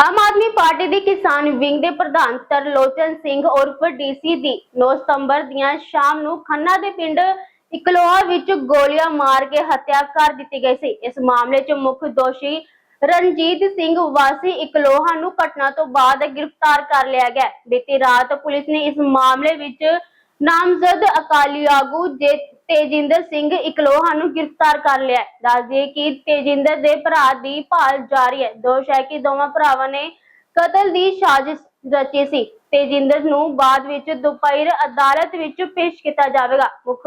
Aam Aadmi party ਦੀ ਕਿਸਾਨ wing ਦੇ ਪ੍ਰਧਾਨ ਤਰਲੋਚਨ ਸਿੰਘ ਉਰਫ ਡੀਸੀ ਦੀ 9 ਸਤੰਬਰ ਦੀਆਂ ਸ਼ਾਮ ਨੂੰ ਖੰਨਾ ਦੇ ਪਿੰਡ ਇਕਲੋਹਾ ਵਿੱਚ ਗੋਲੀਆਂ ਮਾਰ ਕੇ ਹੱਤਿਆ ਕਰ ਦਿੱਤੀ ਗਈ ਸੀ। ਇਸ ਮਾਮਲੇ 'ਚ ਮੁੱਖ ਦੋਸ਼ੀ ਰਣਜੀਤ ਸਿੰਘ ਵਾਸੀ ਇਕਲੋਹਾ ਨੂੰ ਘਟਨਾ ਤੋਂ ਬਾਅਦ ਗ੍ਰਿਫਤਾਰ ਕਰ ਲਿਆ ਗਿਆ। ਬੀਤੀ ਰਾਤ ਪੁਲਿਸ ਨੇ ਇਸ ਮਾਮਲੇ ਵਿੱਚ ਨਾਮਜ਼ਦ ਅਕਾਲੀ ਆਗੂ ਜੇ ਤੇਜਿੰਦਰ ਸਿੰਘ ਇਕਲੋਹਾ ਨੂੰ ਗ੍ਰਿਫਤਾਰ ਕਰ ਲਿਆ ਹੈ। ਦੱਸ ਦਈਏ ਕਿ ਤੇਜਿੰਦਰ ਦੇ ਭਰਾ ਦੀ ਭਾਲ ਜਾਰੀ ਹੈ। ਦੋਸ਼ ਹੈ ਕਿ ਦੋਵਾਂ ਭਰਾਵਾਂ ਨੇ ਕਤਲ ਦੀ ਸਾਜ਼ਿਸ਼ ਰਚੀ ਸੀ। ਤੇਜਿੰਦਰ ਨੂੰ ਬਾਅਦ ਵਿੱਚ ਦੁਪਹਿਰ ਅਦਾਲਤ ਵਿੱਚ ਪੇਸ਼ ਕੀਤਾ ਜਾਵੇਗਾ। ਮੁੱਖ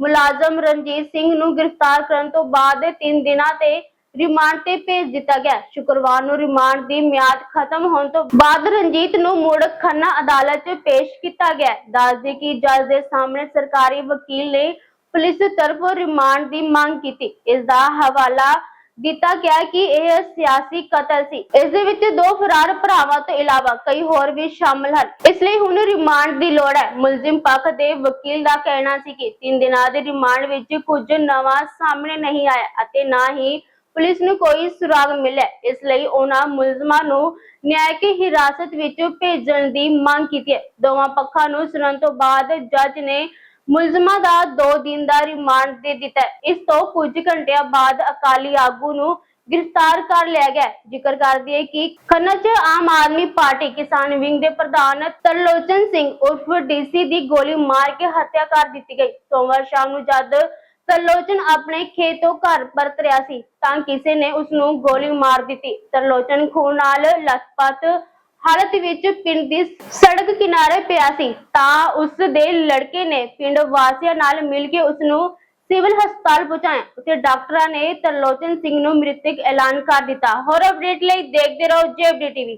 ਮੁਲਾਜ਼ਮ ਰਣਜੀਤ ਸਿੰਘ ਨੂੰ ਗ੍ਰਿਫਤਾਰ ਕਰਨ ਤੋਂ ਬਾਅਦ 3 ਦਿਨਾਂ ਤੇ ਰਿਮਾਂਡ ਤੇ ਭੇਜ ਦਿੱਤਾ ਗਿਆ ਸ਼ੁੱਕਰਵਾਰ ਨੂੰ ਰਿਮਾਂਡ ਦੀ ਮਿਆਦ ਖਤਮ ਹੋਣ ਤੋਂ ਬਾਅਦ ਰਣਜੀਤ ਨੂੰ ਮੁੜ ਖੰਨਾ ਅਦਾਲਤ 'ਚ ਪੇਸ਼ ਕੀਤਾ ਗਿਆ ਦੱਸਦੇ ਕਿ ਜੱਜ ਦੇ ਸਾਹਮਣੇ ਸਰਕਾਰੀ ਵਕੀਲ ਨੇ ਪੁਲਿਸ ਤਰਫੋਂ ਰਿਮਾਂਡ ਦੀ ਮੰਗ ਕੀਤੀ। ਇਸ ਦਾ ਹਵਾਲਾ ਦਿੱਤਾ ਗਿਆ ਕਿ ਇਹ ਸਿਆਸੀ ਕਤਲ ਸੀ। ਇਸ ਦੇ ਵਿੱਚ ਦੋ ਫਰਾਰ ਭਰਾਵਾਂ ਤੋਂ ਇਲਾਵਾ ਕਈ ਹੋਰ ਵੀ ਸ਼ਾਮਲ ਹਨ। ਇਸ ਲਈ ਹੁਣ ਰਿਮਾਂਡ ਦੀ ਲੋੜ ਹੈ। ਮੁਲਜ਼ਮ ਪੱਖ ਦੇ ਵਕੀਲ ਦਾ ਕਹਿਣਾ ਸੀ ਕਿ ਤਿੰਨ ਦਿਨਾਂ ਦੇ ਰਿਮਾਂਡ ਵਿੱਚ ਕੁਝ ਨਵਾਂ ਸਾਹਮਣੇ ਨਹੀਂ ਆਇਆ ਅਤੇ ਨਾ ਹੀ ਪੁਲਿਸ ਨੂੰ ਕੋਈ ਸੁਰਾਗ ਮਿਲਿਆ। ਇਸ ਲਈ ਉਹਨਾਂ ਮੁਲਜ਼ਮਾਂ ਨੂੰ ਨਿਆਇਕ ਹਿਰਾਸਤ ਵਿੱਚ ਭੇਜਣ ਦੀ ਮੰਗ ਕੀਤੀ ਹੈ। ਦੋਵਾਂ ਪੱਖਾਂ ਨੂੰ ਸੁਣਨ ਤੋਂ ਬਾਅਦ ਜੱਜ ਨੇ ਮੁਲਜ਼ਮਾਂ ਦਾ 2 ਦਿਨ ਦਾ ਰਿਮਾਂਡ ਦੇ ਦਿੱਤਾ ਇਸ ਤੋਂ ਕੁਝ ਘੰਟਿਆਂ ਬਾਅਦ ਅਕਾਲੀ ਆਗੂ ਨੂੰ ਗ੍ਰਿਫਤਾਰ ਕਰ ਲਿਆ ਗਿਆ ਜ਼ਿਕਰ ਕਰ ਦਈਏ ਕਿ ਖੰਨਾ 'ਚ ਆਮ ਆਦਮੀ ਪਾਰਟੀ ਕਿਸਾਨ ਵਿੰਗ ਦੇ ਪ੍ਰਧਾਨ ਤਰਲੋਚਨ ਸਿੰਘ ਉਰਫ ਡੀਸੀ ਦੀ ਗੋਲੀ ਮਾਰ ਕੇ ਹੱਤਿਆ ਕਰ ਦਿੱਤੀ ਗਈ। ਸੋਮਵਾਰ ਸ਼ਾਮ ਨੂੰ ਜਦ ਤਰਲੋਚਨ ਆਪਣੇ ਖੇਤ ਤੋਂ ਘਰ ਪਰਤ ਰਿਹਾ ਸੀ ਤਾਂ ਕਿਸੇ ਨੇ ਉਸ ਨੂੰ ਗੋਲੀ ਮਾਰ ਦਿੱਤੀ। ਤਰਲੋਚਨ ਖੂਨ ਨਾਲ ਲਥਪਥ ਹਾਲਤ ਵਿੱਚ ਪਿੰਡ ਦੀ ਸੜਕ ਕਿਨਾਰੇ ਪਿਆ ਸੀ, ਤਾਂ ਉਸ ਦੇ ਲੜਕੇ ਨੇ ਪਿੰਡ ਵਾਸੀਆਂ ਨਾਲ ਮਿਲ ਕੇ ਉਸ ਨੂੰ ਸਿਵਲ ਹਸਪਤਾਲ ਪਹੁੰਚਾਇਆ, ਉੱਥੇ ਡਾਕਟਰਾਂ ਨੇ ਤਰਲੋਚਨ ਸਿੰਘ ਨੂੰ ਮ੍ਰਿਤਕ ਐਲਾਨ ਕਰ ਦਿੱਤਾ। ਹੋਰ ਅਪਡੇਟ ਲਈ ਦੇਖਦੇ ਰਹੋ ਜੇਬਡੀ ਟੀਵੀ।